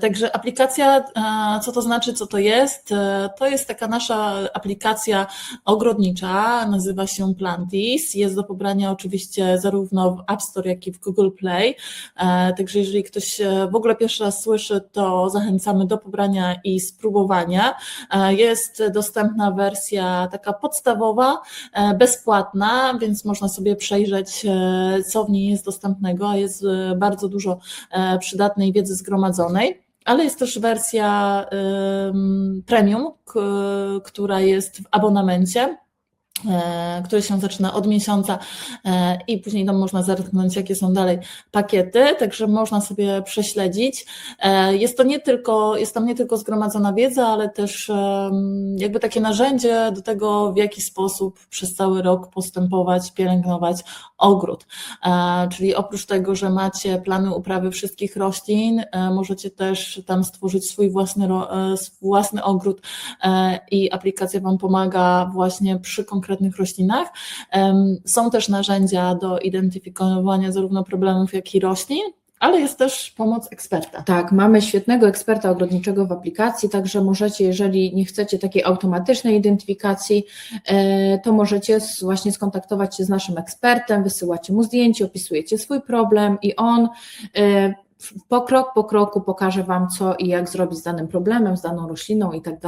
Także aplikacja, e, co to znaczy, co to jest? E, To jest taka nasza aplikacja ogrodnicza, nazywa się Plantis. Jest do pobrania oczywiście zarówno w App Store, jak i w Google Play. E, Także jeżeli ktoś w ogóle pierwszy raz słyszy, to zachęcamy do pobrania i spróbowania. Jest dostępna wersja taka podstawowa, bezpłatna, więc można sobie przejrzeć, co w niej jest dostępnego, jest bardzo dużo przydatnej wiedzy zgromadzonej. Ale jest też wersja premium, która jest w abonamencie, który się zaczyna od miesiąca e, i później tam można zerknąć, jakie są dalej pakiety, także można sobie prześledzić. E, Jest to nie tylko, jest tam nie tylko zgromadzona wiedza, ale też jakby takie narzędzie do tego, w jaki sposób przez cały rok postępować, pielęgnować ogród. E, Czyli oprócz tego, że macie plany uprawy wszystkich roślin, e, możecie też tam stworzyć swój własny, e, swój własny ogród e, i aplikacja Wam pomaga właśnie przy konkretnych roślinach. Są też narzędzia do identyfikowania zarówno problemów, jak i roślin, ale jest też pomoc eksperta. Tak, mamy świetnego eksperta ogrodniczego w aplikacji, także możecie, jeżeli nie chcecie takiej automatycznej identyfikacji, e, to możecie właśnie skontaktować się z naszym ekspertem, wysyłacie mu zdjęcie, opisujecie swój problem i on e, po krok po kroku pokaże Wam, co i jak zrobić z danym problemem, z daną rośliną i tak.